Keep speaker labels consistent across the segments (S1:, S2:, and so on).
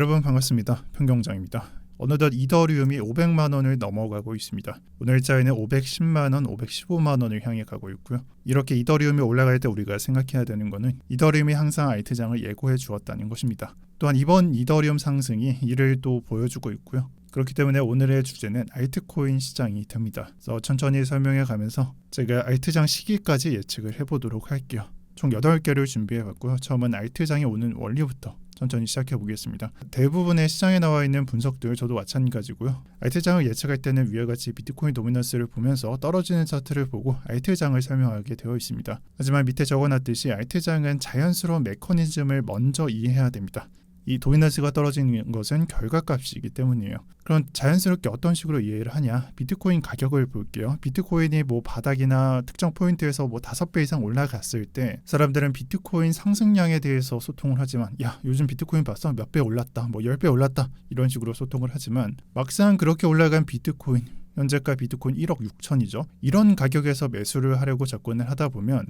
S1: 여러분 반갑습니다. 평경장입니다. 어느덧 이더리움이 500만 원을 넘어가고 있습니다. 오늘자에는 510만 원, 515만 원을 향해 가고 있고요. 이렇게 이더리움이 올라갈 때 우리가 생각해야 되는 것은 이더리움이 항상 알트장을 예고해 주었다는 것입니다. 또한 이번 이더리움 상승이 이를 또 보여주고 있고요. 그렇기 때문에 오늘의 주제는 알트코인 시장이 됩니다. 그래서 천천히 설명해 가면서 제가 알트장 시기까지 예측을 해보도록 할게요. 총 8개를 준비해 봤고요. 처음은 알트장이 오는 원리부터 천천히 시작해 보겠습니다. 대부분의 시장에 나와 있는 분석들 저도 마찬가지고요. 알트장을 예측할 때는 위와 같이 비트코인 도미넌스를 보면서 떨어지는 차트를 보고 알트장을 설명하게 되어 있습니다. 하지만 밑에 적어놨듯이 알트장은 자연스러운 메커니즘을 먼저 이해해야 됩니다. 이 도미넌스가 떨어지는 것은 결과값이기 때문이에요. 그럼 자연스럽게 어떤 식으로 이해를 하냐? 비트코인 가격을 볼게요. 비트코인이 뭐 바닥이나 특정 포인트에서 뭐 다섯 배 이상 올라갔을 때 사람들은 비트코인 상승량에 대해서 소통을 하지만 야 요즘 비트코인 봤어 몇 배 올랐다 뭐 열 배 올랐다 이런 식으로 소통을 하지만 막상 그렇게 올라간 비트코인 현재가 비트코인 1억 6천이죠. 이런 가격에서 매수를 하려고 접근을 하다 보면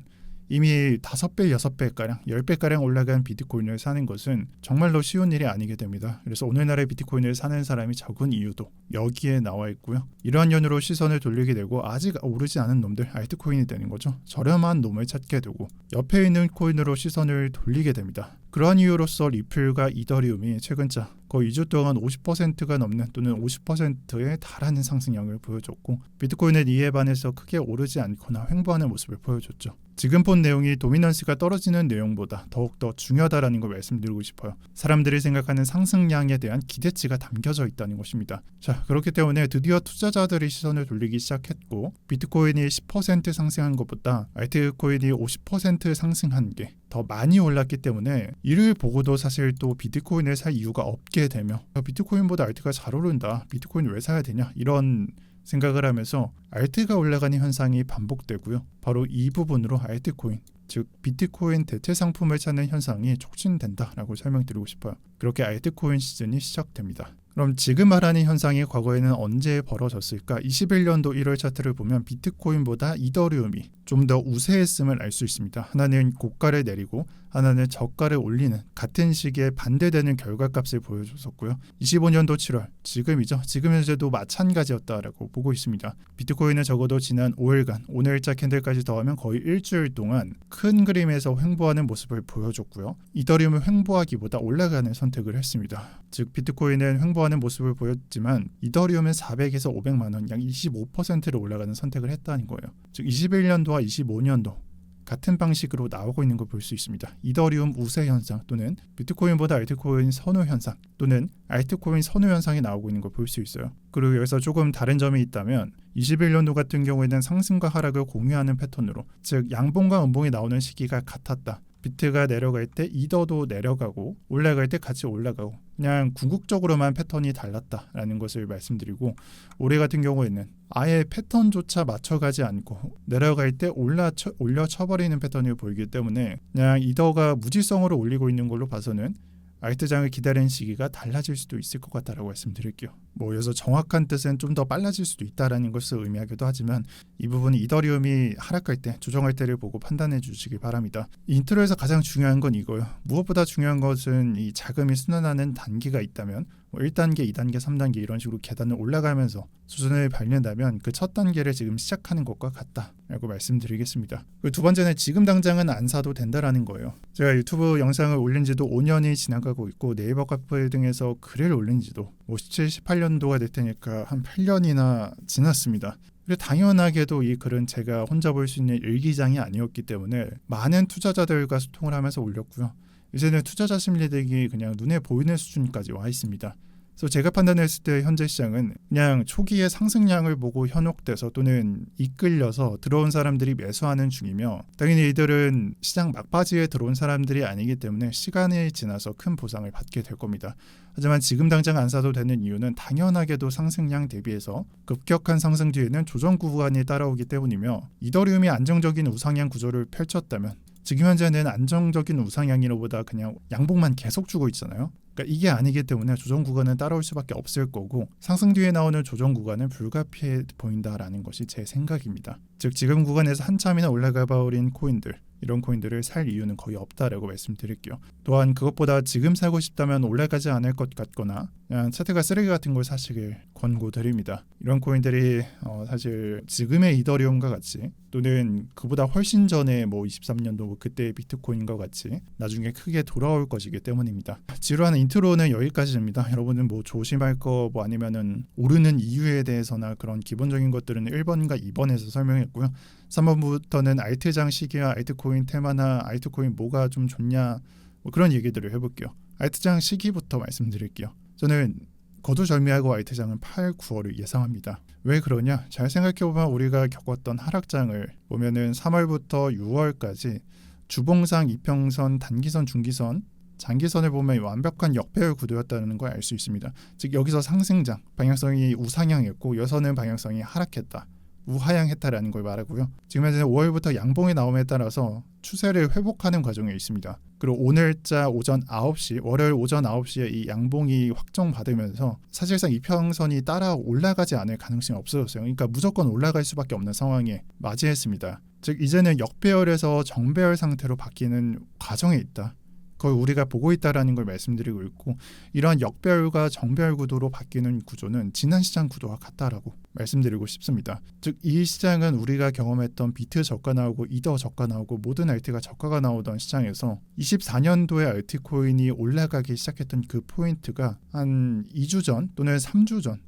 S1: 이미 다섯 배, 여섯 배 가량, 열배 가량 올라간 비트코인을 사는 것은 정말로 쉬운 일이 아니게 됩니다. 그래서 오늘날의 비트코인을 사는 사람이 적은 이유도 여기에 나와 있고요. 이러한 연으로 시선을 돌리게 되고 아직 오르지 않은 놈들 알트코인이 되는 거죠. 저렴한 놈을 찾게 되고 옆에 있는 코인으로 시선을 돌리게 됩니다. 그러한 이유로서 리플과 이더리움이 최근자 거의 2주 동안 50%가 넘는 또는 50%에 달하는 상승량을 보여줬고 비트코인은 이에 반해서 크게 오르지 않거나 횡보하는 모습을 보여줬죠. 지금 본 내용이 도미넌스가 떨어지는 내용보다 더욱더 중요하다라는 걸 말씀드리고 싶어요. 사람들이 생각하는 상승량에 대한 기대치가 담겨져 있다는 것입니다. 자, 그렇기 때문에 드디어 투자자들이 시선을 돌리기 시작했고 비트코인이 10% 상승한 것보다 알트코인이 50% 상승한 게 더 많이 올랐기 때문에 이를 보고도 사실 또 비트코인을 살 이유가 없게 되며 비트코인보다 알트가 잘 오른다. 비트코인 왜 사야 되냐? 이런 생각을 하면서 알트가 올라가는 현상이 반복되고요. 바로 이 부분으로 알트코인, 즉 비트코인 대체 상품을 찾는 현상이 촉진된다라고 설명드리고 싶어요. 그렇게 알트코인 시즌이 시작됩니다. 그럼 지금 말하는 현상이 과거에는 언제 벌어졌을까? 21년도 1월 차트를 보면 비트코인보다 이더리움이 좀 더 우세했음을 알 수 있습니다. 하나는 고가를 내리고 하나는 저가를 올리는 같은 시기에 반대되는 결과값을 보여줬었고요. 25년도 7월 지금이죠. 지금 현재도 마찬가지였다라고 보고 있습니다. 비트코인은 적어도 지난 5일간 오늘자 캔들까지 더하면 거의 일주일 동안 큰 그림에서 횡보하는 모습을 보여줬고요. 이더리움은 횡보하기보다 올라가는 선택을 했습니다. 즉 비트코인은 횡보하는 모습을 보였지만 이더리움은 400에서 500만 원, 약 25%를 올라가는 선택을 했다는 거예요. 즉 21년도와 25년도 같은 방식으로 나오고 있는 걸 볼 수 있습니다. 이더리움 우세 현상 또는 비트코인보다 알트코인 선호 현상 또는 알트코인 선호 현상이 나오고 있는 걸 볼 수 있어요. 그리고 여기서 조금 다른 점이 있다면 21년도 같은 경우에는 상승과 하락을 공유하는 패턴으로 즉 양봉과 음봉이 나오는 시기가 같았다. 비트가 내려갈 때 이더도 내려가고 올라갈 때 같이 올라가고 그냥 궁극적으로만 패턴이 달랐다라는 것을 말씀드리고 올해 같은 경우에는 아예 패턴조차 맞춰가지 않고 내려갈 때 올라 쳐, 올려 쳐버리는 패턴이 보이기 때문에 그냥 이더가 무지성으로 올리고 있는 걸로 봐서는 알트장을 기다리는 시기가 달라질 수도 있을 것 같다라고 말씀드릴게요. 뭐 여기서 정확한 뜻은 좀 더 빨라질 수도 있다라는 것을 의미하기도 하지만 이 부분은 이더리움이 하락할 때 조정할 때를 보고 판단해 주시기 바랍니다. 인트로에서 가장 중요한 건 이거예요. 무엇보다 중요한 것은 이 자금이 순환하는 단계가 있다면 뭐 1단계, 2단계, 3단계 이런 식으로 계단을 올라가면서 수준을 밟는다면 그 첫 단계를 지금 시작하는 것과 같다라고 말씀드리겠습니다. 그두 번째는 지금 당장은 안 사도 된다라는 거예요. 제가 유튜브 영상을 올린 지도 5년이 지나가고 있고 네이버 카페 등에서 글을 올린 지도 뭐 17, 18 년도가 될 테니까 한 8년이나 지났습니다. 당연하게도 이 글은 제가 혼자 볼 수 있는 일기장이 아니었기 때문에 많은 투자자들과 소통을 하면서 올렸고요. 이제는 투자자 심리들이 그냥 눈에 보이는 수준까지 와 있습니다. 그래서 제가 판단했을 때 현재 시장은 그냥 초기의 상승량을 보고 현혹돼서 또는 이끌려서 들어온 사람들이 매수하는 중이며 당연히 이들은 시장 막바지에 들어온 사람들이 아니기 때문에 시간이 지나서 큰 보상을 받게 될 겁니다. 하지만 지금 당장 안 사도 되는 이유는 당연하게도 상승량 대비해서 급격한 상승 뒤에는 조정 구간이 따라오기 때문이며 이더리움이 안정적인 우상향 구조를 펼쳤다면 지금 현재는 안정적인 우상향이로보다 그냥 양봉만 계속 주고 있잖아요. 그러니까 이게 아니기 때문에 조정 구간은 따라올 수밖에 없을 거고 상승 뒤에 나오는 조정 구간은 불가피해 보인다라는 것이 제 생각입니다. 즉 지금 구간에서 한참이나 올라가 버린 코인들 이런 코인들을 살 이유는 거의 없다라고 말씀드릴게요. 또한 그것보다 지금 사고 싶다면 올라가지 않을 것 같거나 그냥 차트가 쓰레기 같은 걸 사시길 권고드립니다. 이런 코인들이 어, 사실 지금의 이더리움과 같이 또는 그보다 훨씬 전에 뭐 23년도 뭐 그때의 비트코인과 같이 나중에 크게 돌아올 것이기 때문입니다. 지루한 인트로는 여기까지입니다. 여러분은 뭐 조심할 거 뭐 아니면은 오르는 이유에 대해서나 그런 기본적인 것들은 1번과 2번에서 설명했고요. 3번부터는 알트장 시기와 알트코인 테마나 알트코인 뭐가 좀 좋냐 뭐 그런 얘기들을 해볼게요. 알트장 시기부터 말씀드릴게요. 저는 거두절미하고 알트장은 8, 9월을 예상합니다. 왜 그러냐? 잘 생각해보면 우리가 겪었던 하락장을 보면은 3월부터 6월까지 주봉상, 이평선, 단기선, 중기선, 장기선을 보면 완벽한 역배열 구도였다는 걸 알 수 있습니다. 즉 여기서 상승장 방향성이 우상향했고 여선은 방향성이 하락했다. 우하향 했다라는 걸 말하고요. 지금 현재 5월부터 양봉이 나옴에 따라서 추세를 회복하는 과정에 있습니다. 그리고 오늘자 오전 9시, 월요일 오전 9시에 이 양봉이 확정받으면서 사실상 이평선이 따라 올라가지 않을 가능성이 없어졌어요. 그러니까 무조건 올라갈 수밖에 없는 상황에 맞이했습니다. 즉 이제는 역배열에서 정배열 상태로 바뀌는 과정에 있다. 그걸 우리가 보고 있다라는 걸 말씀드리고 있고 이러한 역배열과 정배열 구도로 바뀌는 구조는 지난 시장 구도와 같다라고 말씀드리고 싶습니다. 즉 이 시장은 우리가 경험했던 비트 저가 나오고 이더 저가 나오고 모든 알트가 저가가 나오던 시장에서 24년도에 알트코인이 올라가기 시작했던 그 포인트가 한 2주 전 또는 3주 전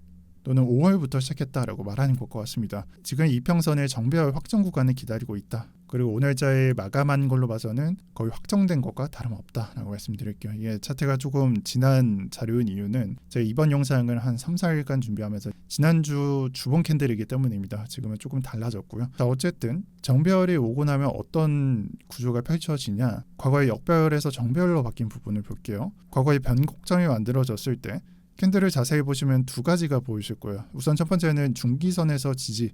S1: 또는 5월부터 시작했다라고 말하는 것과 같습니다. 지금 이평선의 정배열 확정 구간을 기다리고 있다. 그리고 오늘자에 마감한 걸로 봐서는 거의 확정된 것과 다름없다라고 말씀드릴게요. 이게 차트가 조금 지난 자료인 이유는 제가 이번 영상을 한 3, 4일간 준비하면서 지난주 주봉 캔들이기 때문입니다. 지금은 조금 달라졌고요. 자, 어쨌든 정배열이 오고 나면 어떤 구조가 펼쳐지냐 과거의 역배열에서 정배열로 바뀐 부분을 볼게요. 과거의 변곡점이 만들어졌을 때 캔들을 자세히 보시면 두 가지가 보이실 거예요. 우선 첫 번째는 중기선에서 지지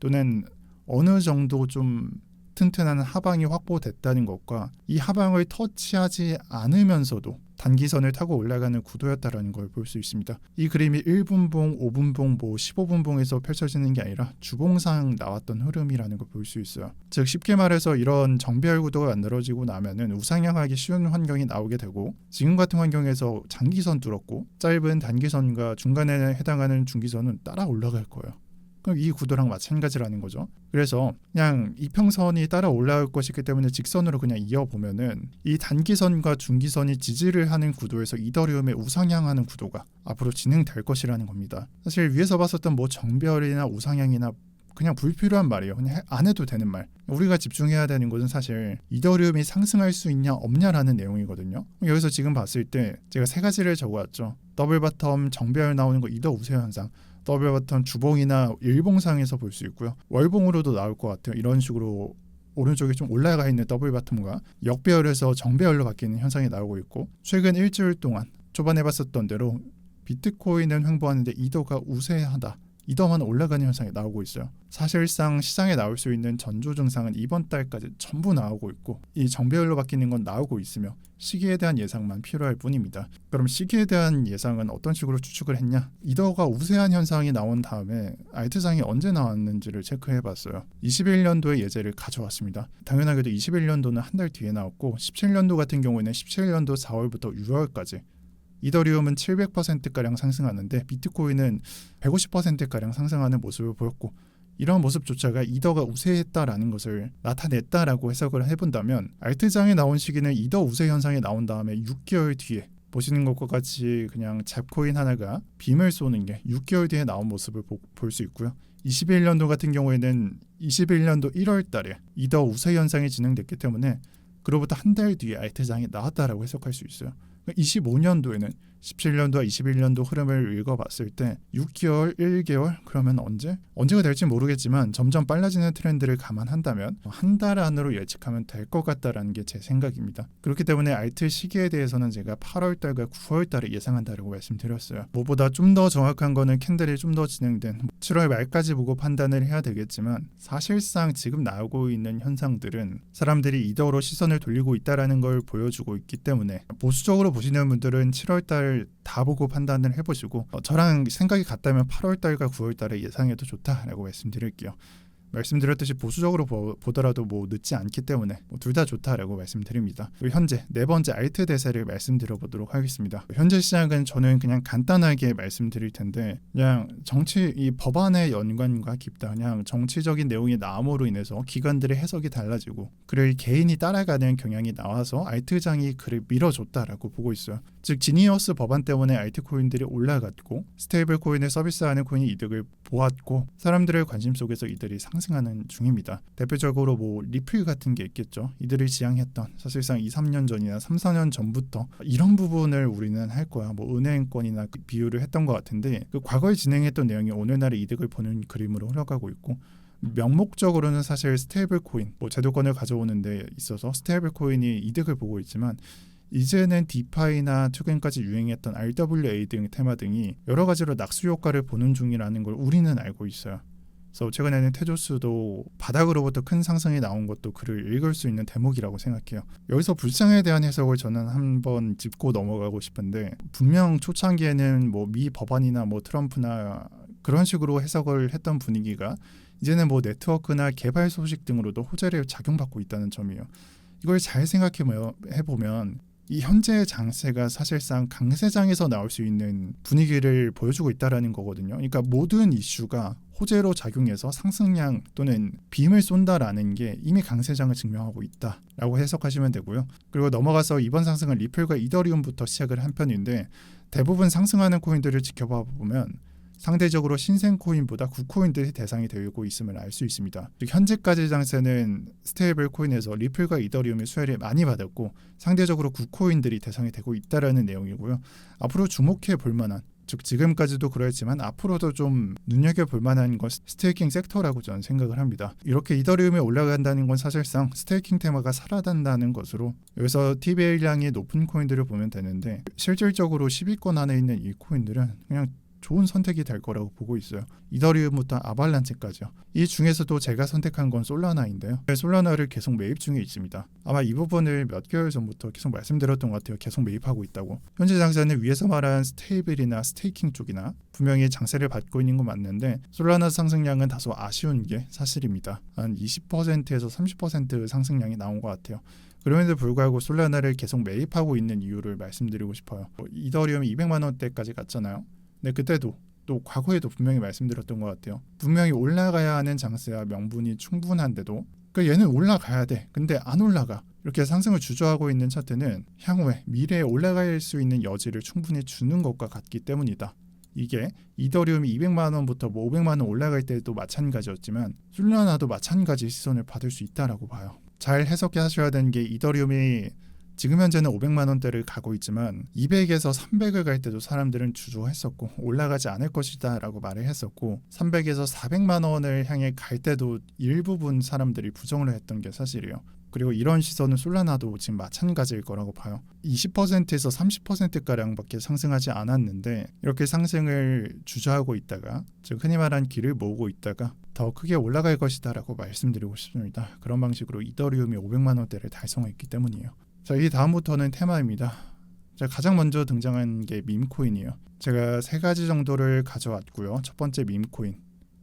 S1: 또는 어느 정도 좀 튼튼한 하방이 확보됐다는 것과 이 하방을 터치하지 않으면서도 단기선을 타고 올라가는 구도였다라는 걸 볼 수 있습니다. 이 그림이 1분봉, 5분봉, 뭐 15분봉에서 펼쳐지는 게 아니라 주봉상 나왔던 흐름이라는 걸 볼 수 있어요. 즉 쉽게 말해서 이런 정배열 구도가 만들어지고 나면은 우상향하기 쉬운 환경이 나오게 되고 지금 같은 환경에서 장기선 뚫었고 짧은 단기선과 중간에 해당하는 중기선은 따라 올라갈 거예요. 이 구도랑 마찬가지라는 거죠. 그래서 그냥 이평선이 따라 올라올 것이기 때문에 직선으로 그냥 이어보면은 이 단기선과 중기선이 지지를 하는 구도에서 이더리움의 우상향하는 구도가 앞으로 진행될 것이라는 겁니다. 사실 위에서 봤었던 뭐 정별이나 우상향이나 그냥 불필요한 말이에요. 그냥 안 해도 되는 말. 우리가 집중해야 되는 것은 사실 이더리움이 상승할 수 있냐 없냐라는 내용이거든요. 여기서 지금 봤을 때 제가 세 가지를 적어왔죠. 더블 바텀 정배열 나오는 거 이더 우세 현상. 더블 바텀 주봉이나 일봉상에서 볼 수 있고요. 월봉으로도 나올 것 같아요. 이런 식으로 오른쪽에 좀 올라가 있는 더블 바텀과 역배열에서 정배열로 바뀌는 현상이 나오고 있고 최근 일주일 동안 초반에 봤었던 대로 비트코인은 횡보하는데 이더가 우세하다. 이더만 올라가는 현상이 나오고 있어요. 사실상 시장에 나올 수 있는 전조 증상은 이번 달까지 전부 나오고 있고 이 정배열로 바뀌는 건 나오고 있으며 시기에 대한 예상만 필요할 뿐입니다. 그럼 시기에 대한 예상은 어떤 식으로 추측을 했냐? 이더가 우세한 현상이 나온 다음에 알트장이 언제 나왔는지를 체크해 봤어요. 21년도의 예제를 가져왔습니다. 당연하게도 21년도는 한 달 뒤에 나왔고 17년도 같은 경우에는 17년도 4월부터 6월까지 이더리움은 700%가량 상승하는데 비트코인은 150%가량 상승하는 모습을 보였고 이러한 모습조차가 이더가 우세했다라는 것을 나타냈다라고 해석을 해본다면 알트장에 나온 시기는 이더 우세 현상이 나온 다음에 6개월 뒤에 보시는 것과 같이 그냥 잡코인 하나가 빔을 쏘는 게 6개월 뒤에 나온 모습을 볼 수 있고요. 21년도 같은 경우에는 21년도 1월 달에 이더 우세 현상이 진행됐기 때문에 그로부터 한 달 뒤에 알트장이 나왔다라고 해석할 수 있어요. 25년도에는 17년도와 21년도 흐름을 읽어봤을 때 6개월, 1개월 그러면 언제? 언제가 될지 모르겠지만 점점 빨라지는 트렌드를 감안한다면 한 달 안으로 예측하면 될 것 같다라는 게 제 생각입니다. 그렇기 때문에 알트 시기에 대해서는 제가 8월 달과 9월 달에 예상한다고 말씀드렸어요. 무엇보다 좀 더 정확한 거는 캔들이 좀 더 진행된 7월 말까지 보고 판단을 해야 되겠지만 사실상 지금 나오고 있는 현상들은 사람들이 이더로 시선을 돌리고 있다라는 걸 보여주고 있기 때문에 보수적으로 보시는 분들은 7월 달다 보고 판단을 해보시고 어, 저랑 생각이 같다면 8월 달과 9월 달에 예상해도 좋다라고 말씀드릴게요. 말씀드렸듯이 보수적으로 보, 보더라도 뭐 늦지 않기 때문에 뭐 둘다 좋다라고 말씀드립니다. 현재 네 번째 알트 대세를 말씀드려 보도록 하겠습니다. 현재 시장은 저는 그냥 간단하게 말씀드릴 텐데 그냥 정치 이 법안의 연관과 깊다. 그냥 정치적인 내용이 나옴으로 인해서 기관들의 해석이 달라지고 그를 개인이 따라가는 경향이 나와서 알트장이 그를 밀어줬다라고 보고 있어요. 즉 지니어스 법안 때문에 알트코인들이 올라갔고 스테이블 코인을 서비스하는 코인이 이득을 보았고 사람들의 관심 속에서 이들이 상승하는 중입니다. 대표적으로 뭐 리플 같은 게 있겠죠. 이들을 지향했던 사실상 2, 3년 전이나 3, 4년 전부터 이런 부분을 우리는 할 거야. 뭐 은행권이나 그 비유를 했던 것 같은데 그 과거에 진행했던 내용이 오늘날의 이득을 보는 그림으로 흘러가고 있고 명목적으로는 사실 스테이블 코인, 뭐 제도권을 가져오는 데 있어서 스테이블 코인이 이득을 보고 있지만 이제는 디파이나 최근까지 유행했던 RWA 등 테마 등이 여러 가지로 낙수 효과를 보는 중이라는 걸 우리는 알고 있어요. 그래서 최근에는 테조스도 바닥으로부터 큰 상승이 나온 것도 그를 읽을 수 있는 대목이라고 생각해요. 여기서 불상에 대한 해석을 저는 한번 짚고 넘어가고 싶은데 분명 초창기에는 뭐 미 법안이나 뭐 트럼프나 그런 식으로 해석을 했던 분위기가 이제는 뭐 네트워크나 개발 소식 등으로도 호재를 작용받고 있다는 점이에요. 이걸 잘 생각해 보면 이 현재의 장세가 사실상 강세장에서 나올 수 있는 분위기를 보여주고 있다라는 거거든요. 그러니까 모든 이슈가 호재로 작용해서 상승량 또는 빔을 쏜다라는 게 이미 강세장을 증명하고 있다라고 해석하시면 되고요. 그리고 넘어가서 이번 상승은 리플과 이더리움부터 시작을 한 편인데 대부분 상승하는 코인들을 지켜봐 보면 상대적으로 신생 코인보다 구코인들이 대상이 되고 있음을 알 수 있습니다. 현재까지 장세는 스테이블 코인에서 리플과 이더리움의 수혜를 많이 받았고 상대적으로 구코인들이 대상이 되고 있다라는 내용이고요. 앞으로 주목해 볼 만한 즉 지금까지도 그랬지만 앞으로도 좀 눈여겨 볼 만한 것 스테이킹 섹터라고 저는 생각을 합니다. 이렇게 이더리움이 올라간다는 건 사실상 스테이킹 테마가 살아난다는 것으로 여기서 TBL량이 높은 코인들을 보면 되는데 실질적으로 10위권 안에 있는 이 코인들은 그냥 좋은 선택이 될 거라고 보고 있어요. 이더리움부터 아발란체까지요. 이 중에서도 제가 선택한 건 솔라나인데요. 솔라나를 계속 매입 중에 있습니다. 아마 이 부분을 몇 개월 전부터 계속 말씀드렸던 것 같아요. 계속 매입하고 있다고. 현재 장세는 위에서 말한 스테이블이나 스테이킹 쪽이나 분명히 장세를 받고 있는 건 맞는데 솔라나 상승량은 다소 아쉬운 게 사실입니다. 한 20%에서 30% 상승량이 나온 것 같아요. 그럼에도 불구하고 솔라나를 계속 매입하고 있는 이유를 말씀드리고 싶어요. 이더리움이 200만 원대까지 갔잖아요. 네, 그때도 또 과거에도 분명히 말씀드렸던 것 같아요. 분명히 올라가야 하는 장세와 명분이 충분한데도 그 얘는 올라가야 돼. 근데 안 올라가. 이렇게 상승을 주저하고 있는 차트는 향후에 미래에 올라갈 수 있는 여지를 충분히 주는 것과 같기 때문이다. 이게 이더리움이 200만 원부터 뭐 500만 원 올라갈 때도 마찬가지였지만 솔라나도 마찬가지 시선을 받을 수 있다라고 봐요. 잘 해석해 하셔야 되는 게 이더리움이 지금 현재는 500만 원대를 가고 있지만 200에서 300을 갈 때도 사람들은 주저했었고 올라가지 않을 것이다라고 말을 했었고 300에서 400만 원을 향해 갈 때도 일부분 사람들이 부정을 했던 게 사실이에요. 그리고 이런 시선은 솔라나도 지금 마찬가지일 거라고 봐요. 20%에서 30%가량밖에 상승하지 않았는데 이렇게 상승을 주저하고 있다가 즉 흔히 말한 길을 모으고 있다가 더 크게 올라갈 것이다라고 말씀드리고 싶습니다. 그런 방식으로 이더리움이 500만 원대를 달성했기 때문이에요. 자, 이 다음부터는 테마입니다. 자, 가장 먼저 등장한 게 밈코인이에요. 제가 세 가지 정도를 가져왔고요. 첫 번째 밈코인.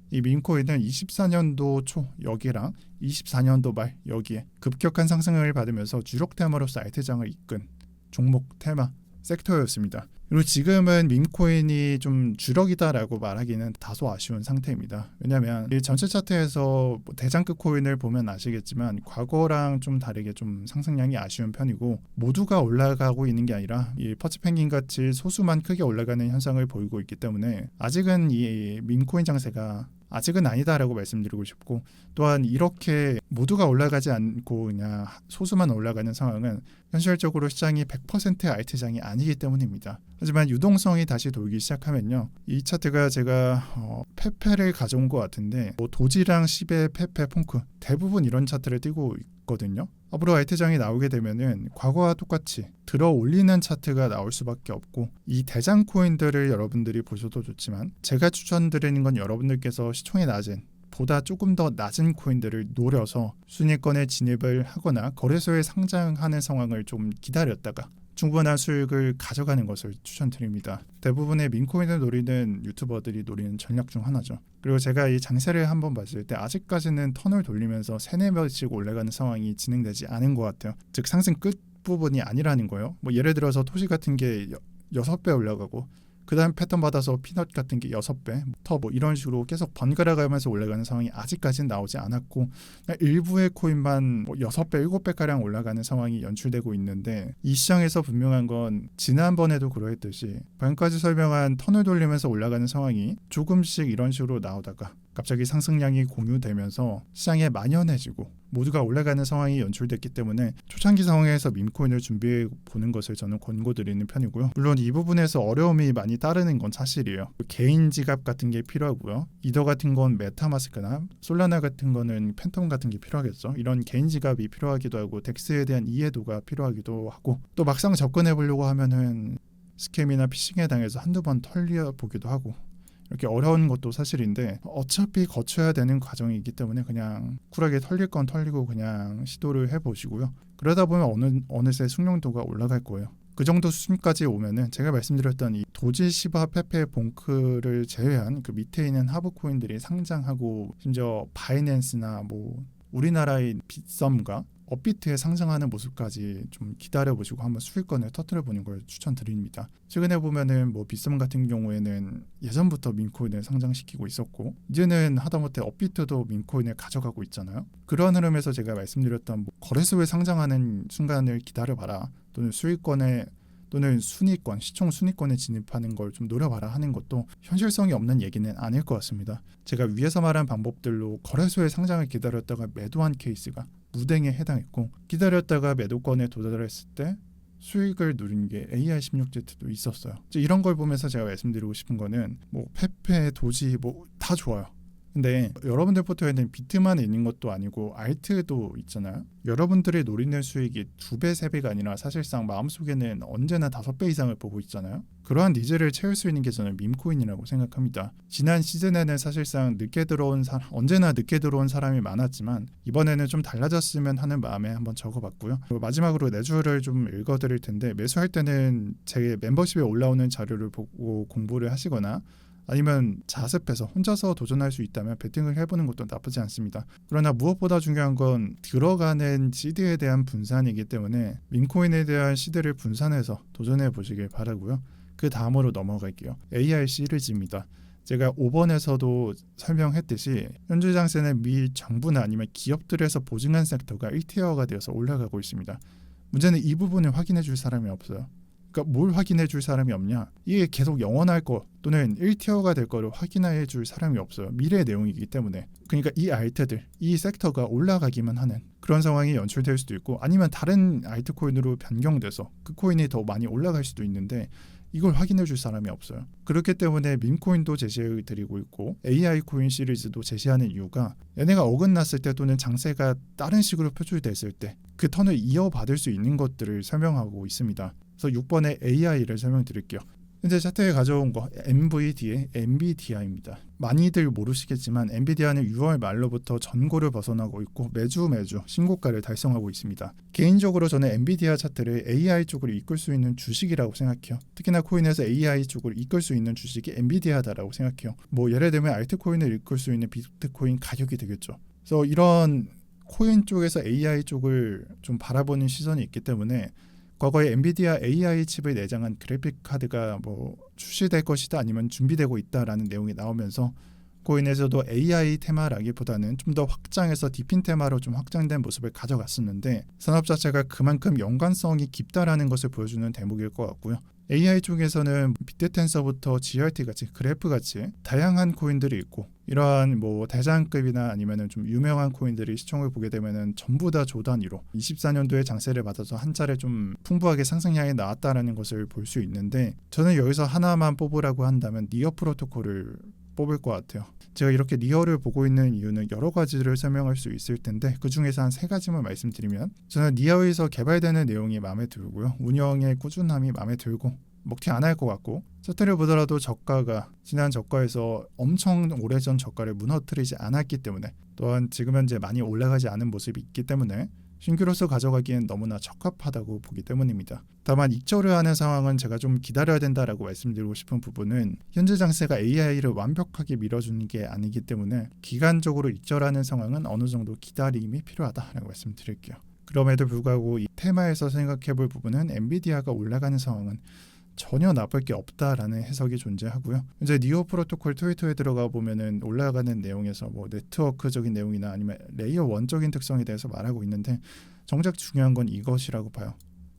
S1: 이 밈코인은 24년도 초 여기랑 24년도 말 여기에 급격한 상승을 받으면서 주력 테마로서 알트장을 이끈 종목 테마 섹터였습니다. 그리고 지금은 밈코인이 좀 주력이다라고 말하기는 다소 아쉬운 상태입니다. 왜냐하면 이 전체 차트에서 뭐 대장급 코인을 보면 아시겠지만 과거랑 좀 다르게 좀 상승량이 아쉬운 편이고 모두가 올라가고 있는 게 아니라 이 퍼치 펭귄 같이 소수만 크게 올라가는 현상을 보이고 있기 때문에 아직은 이 밈코인 장세가 아직은 아니다라고 말씀드리고 싶고 또한 이렇게 모두가 올라가지 않고 그냥 소수만 올라가는 상황은 현실적으로 시장이 100%의 알트장이 아니기 때문입니다. 하지만 유동성이 다시 돌기 시작하면요. 이 차트가 제가 어, 페페를 가져온 것 같은데 뭐 도지랑 시베, 페페, 퐁크 대부분 이런 차트를 띄고 있거든요. 앞으로 알트장이 나오게 되면은 과거와 똑같이 들어 올리는 차트가 나올 수밖에 없고 이 대장 코인들을 여러분들이 보셔도 좋지만 제가 추천드리는 건 여러분들께서 시총이 낮은 보다 조금 더 낮은 코인들을 노려서 순위권에 진입을 하거나 거래소에 상장하는 상황을 좀 기다렸다가 충분한 수익을 가져가는 것을 추천드립니다. 대부분의 민코인을 노리는 유튜버들이 노리는 전략 중 하나죠. 그리고 제가 이 장세를 한번 봤을 때 아직까지는 턴을 돌리면서 세네 번씩 올라가는 상황이 진행되지 않은 것 같아요. 즉 상승 끝 부분이 아니라는 거예요. 뭐 예를 들어서 토시 같은 게 여- 여섯 배 올라가고 그다음 패턴 받아서 피넛 같은 게 여섯 배, 더뭐 이런 식으로 계속 번갈아 가면서 올라가는 상황이 아직까지는 나오지 않았고 일부의 코인만 뭐 여섯 배, 일곱 배 가량 올라가는 상황이 연출되고 있는데 이 시장에서 분명한 건 지난번에도 그러했듯이 방금까지 설명한 턴을 돌리면서 올라가는 상황이 조금씩 이런 식으로 나오다가 갑자기 상승량이 공유되면서 시장에 만연해지고 모두가 올라가는 상황이 연출됐기 때문에 초창기 상황에서 밈코인을 준비해 보는 것을 저는 권고드리는 편이고요. 물론 이 부분에서 어려움이 많이 따르는 건 사실이에요. 개인 지갑 같은 게 필요하고요. 이더 같은 건 메타마스크나 솔라나 같은 거는 팬텀 같은 게 필요하겠죠. 이런 개인 지갑이 필요하기도 하고 덱스에 대한 이해도가 필요하기도 하고 또 막상 접근해 보려고 하면은 스캠이나 피싱에 당해서 한두 번 털려 보기도 하고 이렇게 어려운 것도 사실인데 어차피 거쳐야 되는 과정이기 때문에 그냥 쿨하게 털릴 건 털리고 그냥 시도를 해보시고요. 그러다 보면 어느 어느새 숙련도가 올라갈 거예요. 그 정도 수준까지 오면은 제가 말씀드렸던 이 도지 시바 페페 봉크를 제외한 그 밑에 있는 하부 코인들이 상장하고 심지어 바이낸스나 뭐 우리나라의 빗썸과 업비트에 상승하는 모습까지 좀 기다려 보시고 한번 수익권을 터트려 보는 걸 추천드립니다. 최근에 보면은 뭐 빗썸 같은 경우에는 예전부터 민코인을 상장시키고 있었고 이제는 하다못해 업비트도 민코인을 가져가고 있잖아요. 그러한 흐름에서 제가 말씀드렸던 뭐 거래소에 상장하는 순간을 기다려 봐라 또는 수익권에 또는 순위권, 시총 순위권에 진입하는 걸 좀 노려봐라 하는 것도 현실성이 없는 얘기는 아닐 것 같습니다. 제가 위에서 말한 방법들로 거래소의 상장을 기다렸다가 매도한 케이스가 무댕에 해당했고 기다렸다가 매도권에 도달했을 때 수익을 누린 게 AR16Z도 있었어요. 이런 걸 보면서 제가 말씀드리고 싶은 거는 뭐 페페, 도지 뭐 다 좋아요. 근데 여러분들 포트에는 비트만 있는 것도 아니고 알트도 있잖아요. 여러분들이 노리는 수익이 두 배, 세 배가 아니라 사실상 마음속에는 언제나 다섯 배 이상을 보고 있잖아요. 그러한 니즈를 채울 수 있는 게 저는 밈코인이라고 생각합니다. 지난 시즌에는 사실상 늦게 들어온 사람, 언제나 늦게 들어온 사람이 많았지만 이번에는 좀 달라졌으면 하는 마음에 한번 적어봤고요. 마지막으로 내주를 좀 읽어드릴 텐데 매수할 때는 제 멤버십에 올라오는 자료를 보고 공부를 하시거나 아니면 자습해서 혼자서 도전할 수 있다면 베팅을 해보는 것도 나쁘지 않습니다. 그러나 무엇보다 중요한 건 들어가는 시드에 대한 분산이기 때문에 민코인에 대한 시드를 분산해서 도전해 보시길 바라고요. 그 다음으로 넘어갈게요. AR 시리즈입니다. 제가 5번에서도 설명했듯이 현재 장세는 미 정부나 아니면 기업들에서 보증한 섹터가 1티어가 되어서 올라가고 있습니다. 문제는 이 부분을 확인해 줄 사람이 없어요. 그러니까 뭘 확인해 줄 사람이 없냐? 이게 계속 영원할 거 또는 1티어가 될 거를 확인해 줄 사람이 없어요. 미래의 내용이기 때문에. 그러니까 이 알트들, 이 섹터가 올라가기만 하는 그런 상황이 연출될 수도 있고 아니면 다른 알트코인으로 변경돼서 그 코인이 더 많이 올라갈 수도 있는데 이걸 확인해 줄 사람이 없어요. 그렇기 때문에 밈코인도 제시해 드리고 있고 AI 코인 시리즈도 제시하는 이유가 얘네가 어긋났을 때 또는 장세가 다른 식으로 표출됐을 때 그 턴을 이어받을 수 있는 것들을 설명하고 있습니다. 그래서 6번에 AI를 설명드릴게요. 현재 차트에 가져온 거 NVD의 엔비디아입니다. 많이들 모르시겠지만 엔비디아는 6월 말로부터 전고를 벗어나고 있고 매주 매주 신고가를 달성하고 있습니다. 개인적으로 저는 엔비디아 차트를 AI 쪽으로 이끌 수 있는 주식이라고 생각해요. 특히나 코인에서 AI 쪽으로 이끌 수 있는 주식이 엔비디아다라고 생각해요. 뭐 예를 들면 알트코인을 이끌 수 있는 비트코인 가격이 되겠죠. 그래서 이런 코인 쪽에서 AI 쪽을 좀 바라보는 시선이 있기 때문에 과거에 엔비디아 AI 칩을 내장한 그래픽 카드가 뭐 출시될 것이다 아니면 준비되고 있다라는 내용이 나오면서 코인에서도 AI 테마라기보다는 좀 더 확장해서 디핀 테마로 좀 확장된 모습을 가져갔었는데 산업 자체가 그만큼 연관성이 깊다라는 것을 보여주는 대목일 것 같고요. AI 쪽에서는 비트텐서부터 GRT 같이 그래프 같이 다양한 코인들이 있고 이러한 뭐 대장급이나 아니면은 좀 유명한 코인들이 시총을 보게 되면은 전부 다 조단위로 24년도에 장세를 받아서 한 차례 좀 풍부하게 상승량이 나왔다라는 것을 볼 수 있는데 저는 여기서 하나만 뽑으라고 한다면 니어 프로토콜을 뽑을 것 같아요. 제가 이렇게 니어를 보고 있는 이유는 여러 가지를 설명할 수 있을 텐데 그 중에서 한 세 가지만 말씀드리면 저는 니어에서 개발되는 내용이 마음에 들고요. 운영의 꾸준함이 마음에 들고 먹튀 안 할 것 같고 차트를 보더라도 저가가 지난 저가에서 엄청 오래전 저가를 무너뜨리지 않았기 때문에 또한 지금 현재 많이 올라가지 않은 모습이 있기 때문에 신규로서 가져가기엔 너무나 적합하다고 보기 때문입니다. 다만 익절을 하는 상황은 제가 좀 기다려야 된다라고 말씀드리고 싶은 부분은 현재 장세가 AI를 완벽하게 밀어주는 게 아니기 때문에 기간적으로 익절하는 상황은 어느 정도 기다림이 필요하다라고 말씀드릴게요. 그럼에도 불구하고 이 테마에서 생각해 볼 부분은 엔비디아가 올라가는 상황은 전혀 나쁠 게 없다라는 해석이 존재하고요. 이제 니오 프로토콜 트위터에 들어가 보면은 올라가는 내용에서 뭐 네트워크적인 내용이나 아니면 레이어 원적인 특성에 대해서 말하고 있는데 정작 중요한 건 이것이라고 봐요.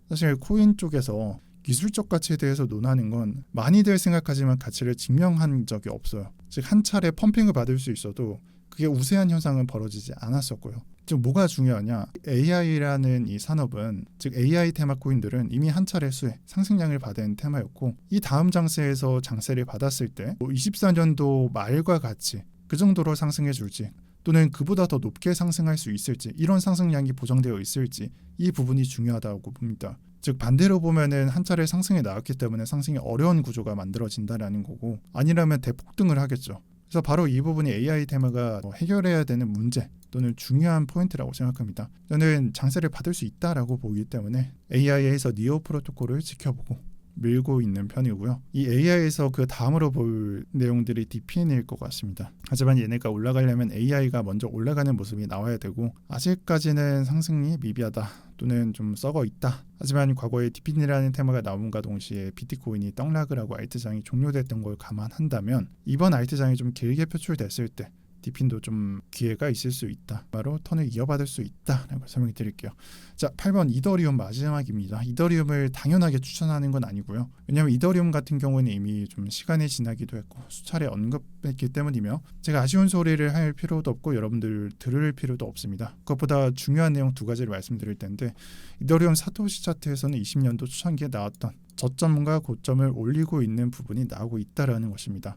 S1: 사실 코인 쪽에서 기술적 가치에 대해서 논하는 건 많이들 생각하지만 가치를 증명한 적이 없어요. 즉 한 차례 펌핑을 받을 수 있어도 그게 우세한 현상은 벌어지지 않았었고요. 즉 뭐가 중요하냐? AI라는 이 산업은 즉 AI 테마 코인들은 이미 한 차례 수의 상승량을 받은 테마였고 이 다음 장세에서 장세를 받았을 때 24년도 말과 같이 그 정도로 상승해 줄지 또는 그보다 더 높게 상승할 수 있을지 이런 상승량이 보장되어 있을지 이 부분이 중요하다고 봅니다. 즉 반대로 보면은 한 차례 상승에 나왔기 때문에 상승이 어려운 구조가 만들어진다라는 거고 아니라면 대폭등을 하겠죠. 그래서 바로 이 부분이 AI 테마가 뭐 해결해야 되는 문제 또는 중요한 포인트라고 생각합니다. 저는 장세를 받을 수 있다라고 보기 때문에 AI에서 니오 프로토콜을 지켜보고 밀고 있는 편이고요. 이 AI에서 그 다음으로 볼 내용들이 DPN일 것 같습니다. 하지만 얘네가 올라가려면 AI가 먼저 올라가는 모습이 나와야 되고 아직까지는 상승이 미비하다 또는 좀 썩어 있다. 하지만 과거에 DPN이라는 테마가 나온과 동시에 비트코인이 떡락을 하고 알트장이 종료됐던 걸 감안한다면 이번 알트장이 좀 길게 표출됐을 때 디핀도 좀 기회가 있을 수 있다. 바로 턴을 이어받을 수 있다라고 설명해 드릴게요. 자, 8번 이더리움 마지막입니다. 이더리움을 당연하게 추천하는 건 아니고요. 왜냐하면 이더리움 같은 경우는 이미 좀 시간이 지나기도 했고 수차례 언급했기 때문이며 제가 아쉬운 소리를 할 필요도 없고 여러분들 들을 필요도 없습니다. 그것보다 중요한 내용 두 가지를 말씀드릴 텐데 이더리움 사토시 차트에서는 20년도 초창기에 나왔던 저점과 고점을 올리고 있는 부분이 나오고 있다라는 것입니다.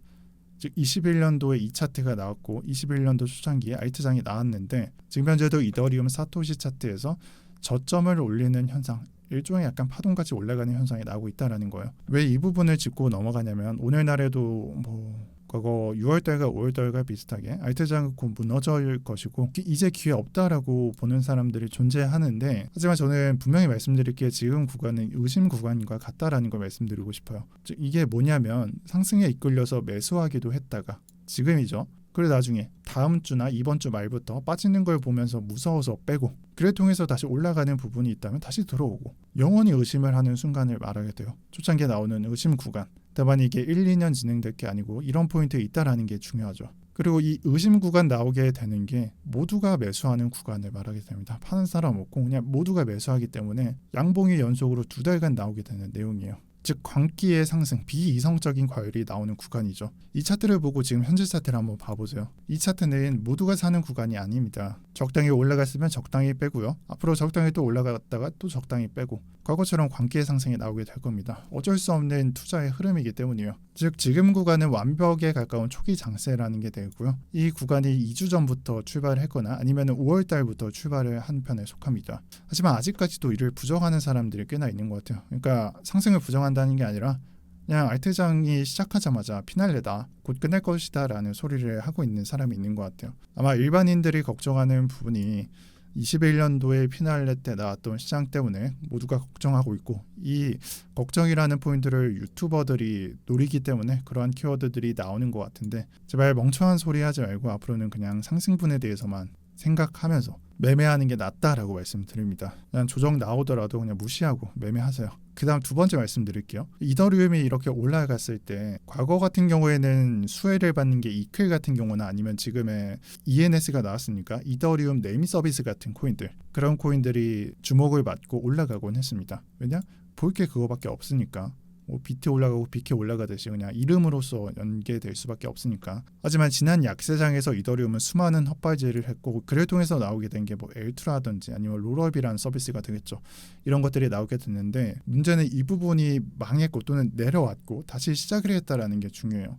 S1: 즉 21년도에 이 차트가 나왔고 21년도 초창기에 알트장이 나왔는데 지금 현재도 이더리움 사토시 차트에서 저점을 올리는 현상 일종의 약간 파동같이 올라가는 현상이 나오고 있다라는 거예요. 왜 이 부분을 짚고 넘어가냐면 오늘날에도 뭐 과거 6월달과 5월달과 비슷하게 알트장은 곧 무너질 것이고 이제 기회 없다라고 보는 사람들이 존재하는데 하지만 저는 분명히 말씀드릴게 지금 구간은 의심 구간과 같다라는 걸 말씀드리고 싶어요. 즉 이게 뭐냐면 상승에 이끌려서 매수하기도 했다가 지금이죠. 그리고 나중에 다음 주나 이번 주 말부터 빠지는 걸 보면서 무서워서 빼고 그래 통해서 다시 올라가는 부분이 있다면 다시 들어오고 영원히 의심을 하는 순간을 말하게 돼요. 초창기에 나오는 의심 구간 다만 이게 1, 2년 진행될 게 아니고 이런 포인트에 있다라는 게 중요하죠. 그리고 이 의심 구간 나오게 되는 게 모두가 매수하는 구간을 말하게 됩니다. 파는 사람 없고 그냥 모두가 매수하기 때문에 양봉이 연속으로 두 달간 나오게 되는 내용이에요. 즉 광기의 상승, 비이성적인 과열이 나오는 구간이죠. 이 차트를 보고 지금 현재 차트를 한번 봐보세요. 이 차트는 모두가 사는 구간이 아닙니다. 적당히 올라갔으면 적당히 빼고요. 앞으로 적당히 또 올라갔다가 또 적당히 빼고 과거처럼 광기의 상승이 나오게 될 겁니다. 어쩔 수 없는 투자의 흐름이기 때문이에요. 즉 지금 구간은 완벽에 가까운 초기 장세라는 게 되고요. 이 구간이 2주 전부터 출발을 했거나 아니면 5월 달부터 출발을 한 편에 속합니다. 하지만 아직까지도 이를 부정하는 사람들이 꽤나 있는 것 같아요. 그러니까 상승을 부정 한다는 게 아니라 그냥 알트장이 시작하자마자 피날레다 곧 끝날 것이다 라는 소리를 하고 있는 사람이 있는 것 같아요. 아마 일반인들이 걱정하는 부분이 21년도에 피날레 때 나왔던 시장 때문에 모두가 걱정하고 있고 이 걱정이라는 포인트를 유튜버들이 노리기 때문에 그러한 키워드들이 나오는 것 같은데 제발 멍청한 소리 하지 말고 앞으로는 그냥 상승분에 대해서만 생각하면서 매매하는 게 낫다라고 말씀드립니다. 그냥 조정 나오더라도 그냥 무시하고 매매하세요. 그 다음 두 번째 말씀드릴게요. 이더리움이 이렇게 올라갔을 때 과거 같은 경우에는 수혜를 받는 게 이퀄 같은 경우나 아니면 지금의 ENS가 나왔으니까 이더리움 네임 서비스 같은 코인들 그런 코인들이 주목을 받고 올라가곤 했습니다. 왜냐? 볼 게 그거밖에 없으니까. 뭐 비트 올라가고 비케 올라가듯이 그냥 이름으로서 연계될 수밖에 없으니까. 하지만 지난 약세장에서 이더리움은 수많은 헛발질을 했고 그를 통해서 나오게 된 게 뭐 엘트라든지 아니면 롤업이라는 서비스가 되겠죠. 이런 것들이 나오게 됐는데 문제는 이 부분이 망했고 또는 내려왔고 다시 시작을 했다라는 게 중요해요.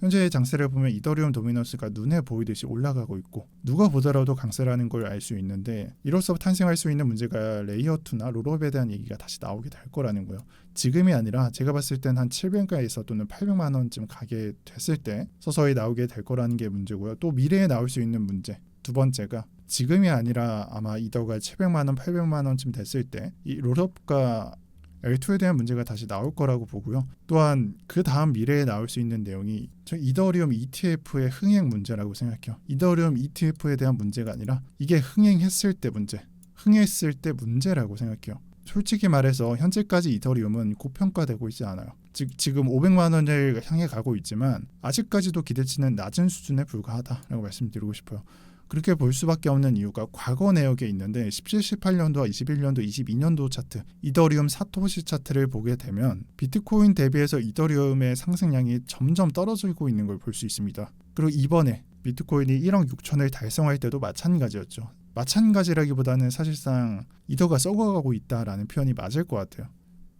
S1: 현재의 장세를 보면 이더리움 도미너스가 눈에 보이듯이 올라가고 있고 누가 보더라도 강세라는 걸 알 수 있는데 이로써 탄생할 수 있는 문제가 레이어 2나 롤업에 대한 얘기가 다시 나오게 될 거라는 거예요. 지금이 아니라 제가 봤을 땐 한 700가에서 또는 800만 원쯤 가게 됐을 때 서서히 나오게 될 거라는 게 문제고요. 또 미래에 나올 수 있는 문제 두 번째가 지금이 아니라 아마 이더가 700만 원, 800만 원쯤 됐을 때 이 롤업과 L2에 대한 문제가 다시 나올 거라고 보고요. 또한 그 다음 미래에 나올 수 있는 내용이 저 이더리움 ETF의 흥행 문제라고 생각해요. 이더리움 ETF에 대한 문제가 아니라 이게 흥행했을 때 문제, 흥했을 때 문제라고 생각해요. 솔직히 말해서 현재까지 이더리움은 고평가되고 있지 않아요. 즉 지금 500만 원을 향해 가고 있지만 아직까지도 기대치는 낮은 수준에 불과하다라고 말씀드리고 싶어요. 그렇게 볼 수밖에 없는 이유가 과거 내역에 있는데 17, 18년도와 21년도, 22년도 차트, 이더리움 사토시 차트를 보게 되면 비트코인 대비해서 이더리움의 상승량이 점점 떨어지고 있는 걸 볼 수 있습니다. 그리고 이번에 비트코인이 1억 6천을 달성할 때도 마찬가지였죠. 마찬가지라기보다는 사실상 이더가 썩어가고 있다라는 표현이 맞을 것 같아요.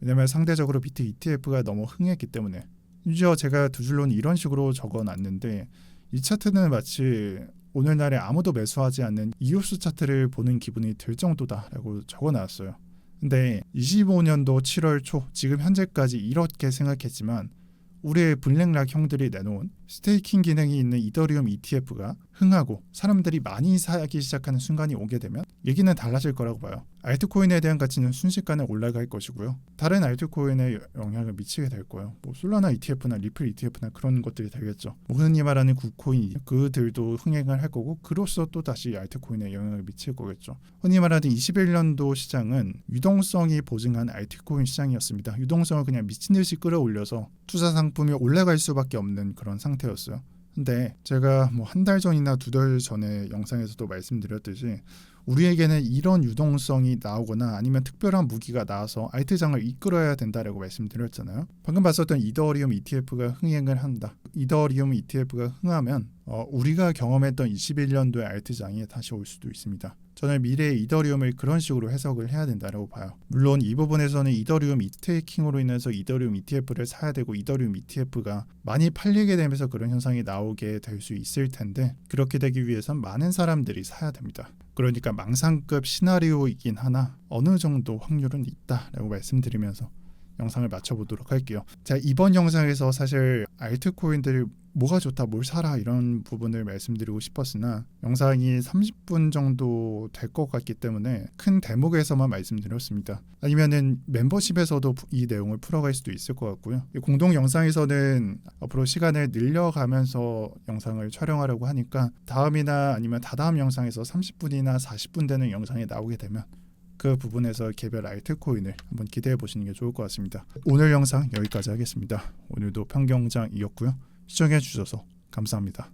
S1: 왜냐면 상대적으로 비트 ETF가 너무 흥했기 때문에 심지어 제가 두 줄로는 이런 식으로 적어놨는데 이 차트는 마치 오늘날에 아무도 매수하지 않는 이옵스 차트를 보는 기분이 들 정도다라고 적어놨어요. 근데 25년도 7월 초 지금 현재까지 이렇게 생각했지만 우리의 블랙락 형들이 내놓은 스테이킹 기능이 있는 이더리움 ETF가 흥하고 사람들이 많이 사기 시작하는 순간이 오게 되면 얘기는 달라질 거라고 봐요. 알트코인에 대한 가치는 순식간에 올라갈 것이고요. 다른 알트코인에 영향을 미치게 될 거예요. 뭐 솔라나 ETF나 리플 ETF나 그런 것들이 되겠죠. 뭐 흔히 말하는 구코인 그들도 흥행을 할 거고 그로써 또 다시 알트코인에 영향을 미칠 거겠죠. 흔히 말하는 21년도 시장은 유동성이 보증한 알트코인 시장이었습니다. 유동성을 그냥 미친 듯이 끌어올려서 투자 상품이 올라갈 수밖에 없는 그런 상태였어요. 근데 제가 뭐 한 달 전이나 두 달 전에 영상에서도 말씀드렸듯이 우리에게는 이런 유동성이 나오거나 아니면 특별한 무기가 나와서 알트장을 이끌어야 된다라고 말씀드렸잖아요. 방금 봤었던 이더리움 ETF가 흥행을 한다. 이더리움 ETF가 흥하면 어, 우리가 경험했던 21년도의 알트장이 다시 올 수도 있습니다. 저는 미래의 이더리움을 그런 식으로 해석을 해야 된다고 봐요. 물론 이 부분에서는 이더리움 이스테이킹으로 인해서 이더리움 ETF를 사야 되고 이더리움 ETF가 많이 팔리게 되면서 그런 현상이 나오게 될 수 있을 텐데 그렇게 되기 위해선 많은 사람들이 사야 됩니다. 그러니까 망상급 시나리오이긴 하나 어느 정도 확률은 있다라고 말씀드리면서 영상을 마쳐보도록 할게요. 자 이번 영상에서 사실 알트코인들 뭐가 좋다, 뭘 사라 이런 부분을 말씀드리고 싶었으나 영상이 30분 정도 될 것 같기 때문에 큰 대목에서만 말씀드렸습니다. 아니면은 멤버십에서도 이 내용을 풀어갈 수도 있을 것 같고요. 이 공동 영상에서는 앞으로 시간을 늘려가면서 영상을 촬영하려고 하니까 다음이나 아니면 다다음 영상에서 30분이나 40분 되는 영상이 나오게 되면 그 부분에서 개별 알트코인을 한번 기대해 보시는 게 좋을 것 같습니다. 오늘 영상 여기까지 하겠습니다. 오늘도 평경장이었고요. 시청해 주셔서 감사합니다.